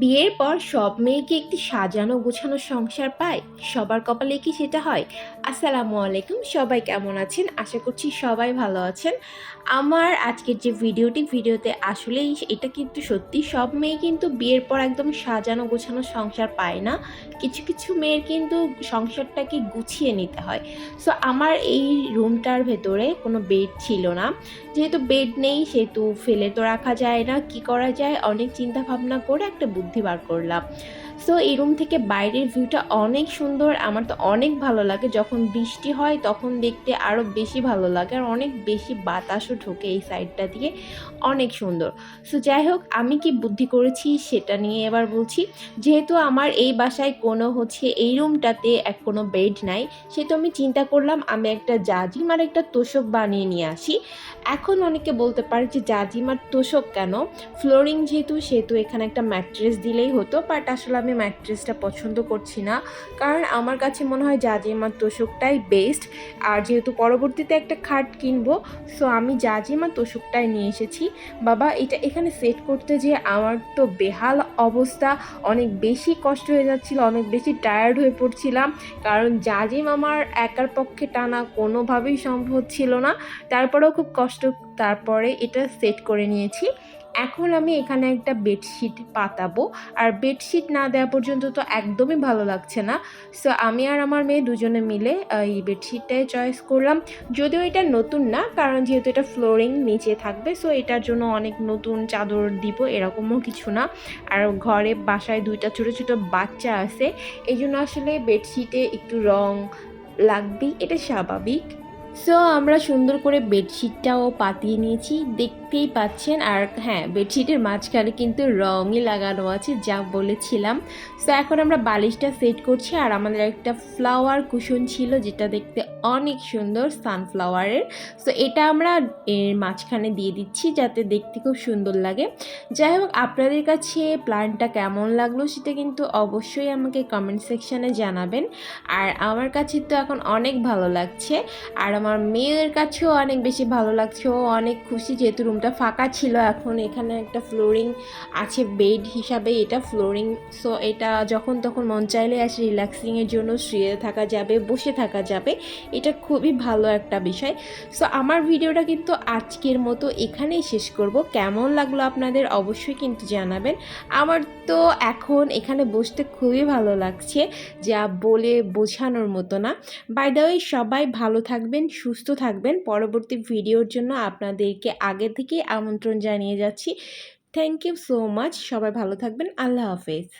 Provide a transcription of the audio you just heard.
বিয়ের পর সব মেয়ে কি একটি সাজানো গোছানো সংসার পায়। সবার কপালে কি সেটা হয়? আসসালামু আলাইকুম, সবাই কেমন আছেন? আশা করছি সবাই ভালো আছেন। আমার আজকের যে ভিডিওটি, ভিডিওতে আসলেই এটা কিন্তু সত্যি, সব মেয়ে কিন্তু বিয়ের পর একদম সাজানো গোছানো সংসার পায় না। কিছু কিছু মেয়ের কিন্তু সংসারটাকে গুছিয়ে নিতে হয়। সো আমার এই রুমটার ভেতরে কোনো বেড ছিল না। যেহেতু বেড নেই, সেহেতু ফেলে তো রাখা যায় না, কি করা যায়? অনেক চিন্তা ভাবনা করে একটা বুদ্ধি বার করলাম। সো এই রুম থেকে বাইরের ভিউটা অনেক সুন্দর। আমার তো অনেক ভালো লাগে। যখন বৃষ্টি হয়, তখন দেখতে আরও বেশি ভালো লাগে। আর অনেক বেশি বাতাসও ঢোকে এই সাইডটা দিয়ে। অনেক সুন্দর। সো যাই হোক, আমি কি বুদ্ধি করেছি সেটা নিয়ে এবার বলছি। যেহেতু আমার এই বাসায় কোনো হচ্ছে এই রুমটাতে এক কোনো বেড নাই, সেহেতু আমি চিন্তা করলাম, আমি একটা জাজিমার একটা তোষক বানিয়ে নিয়ে আসি। এখন অনেকে বলতে পারে যে জাজিমার তোষক কেন? ফ্লোরিং যেহেতু, সেহেতু এখানে একটা ম্যাট্রেস দিলেই হতো বাট আসলে আমি ম্যাট্রেসটা পছন্দ করছি না। কারণ আমার কাছে মনে হয় জাজিমার তোষকটাই বেস্ট আর যেহেতু পরবর্তীতে একটা খাট কিনবো সো আমি জাজিমার তোষকটাই নিয়ে এসেছি। বাবা, এটা এখানে সেট করতে যে আমার তো বেহাল অবস্থা। অনেক বেশি কষ্ট হয়ে যাচ্ছিল, অনেক বেশি টায়ার্ড হয়ে পড়ছিলাম। কারণ জাজিম আমার একার পক্ষে টানা কোনোভাবেই সম্ভব ছিল না। তারপরেও খুব কষ্ট, তারপরে এটা সেট করে নিয়েছি। এখন আমি এখানে একটা বেডশিট পাতাবো। আর বেডশিট না দেওয়া পর্যন্ত তো একদমই ভালো লাগছে না। সো আমি আর আমার মেয়ে দুজনে মিলে এই বেডশিটটাই চয়েস করলাম। যদিও এটা নতুন না, কারণ যেহেতু এটা ফ্লোরিং নিচে থাকবে সো এটার জন্য অনেক নতুন চাদর দিব, এরকমও কিছু না। আর ঘরে বাসায় দুইটা ছোটো ছোটো বাচ্চা আছে এই জন্য আসলে বেডশিটে একটু রং লাগবেই, এটা স্বাভাবিক। সো আমরা সুন্দর করে বেডশিটটাও পাতিয়ে নিয়েছি। দেখতেই পাচ্ছেন, আর হ্যাঁ বেডশিটের মাঝখানে কিন্তু রঙই লাগানো আছে, যা বলেছিলাম। সো এখন আমরা বালিশটা সেট করছি, আর আমাদের একটা ফ্লাওয়ার কুশন ছিল, যেটা দেখতে অনেক সুন্দর সানফ্লাওয়ারের সো এটা আমরা এর মাঝখানে দিয়ে দিচ্ছি, যাতে দেখতে খুব সুন্দর লাগে। যাই হোক, আপনাদের কাছে প্ল্যানটা কেমন লাগল সেটা কিন্তু অবশ্যই আমাকে কমেন্ট সেকশানে জানাবেন। আর আমার কাছে তো এখন অনেক ভালো লাগছে। আর আমার মেয়ের কাছেও অনেক বেশি ভালো লাগছে। ও অনেক খুশি যেহেতু রুমটা ফাঁকা ছিল, এখন এখানে একটা ফ্লোরিং আছে বেড হিসাবে এটা ফ্লোরিং সো এটা যখন তখন মন চাইলে আসে রিল্যাক্সিংয়ের জন্য শুয়ে থাকা যাবে, বসে থাকা যাবে। এটা খুবই ভালো একটা বিষয়। সো আমার ভিডিওটা কিন্তু আজকের মতো এখানেই শেষ করব। কেমন লাগল আপনাদের অবশ্যই কিন্তু জানাবেন। আমার তো এখন এখানে বসতে খুবই ভালো লাগছে, যা বলে বোঝানোর মতো না। বাই সবাই ভালো থাকবেন সুস্থ থাকবেন। পরবর্তী ভিডিওর জন্য আপনাদেরকে আগে থেকে আমন্ত্রণ জানিয়ে যাচ্ছি। থ্যাংক ইউ সো মাচ সবাই ভালো থাকবেন। আল্লাহ হাফেজ।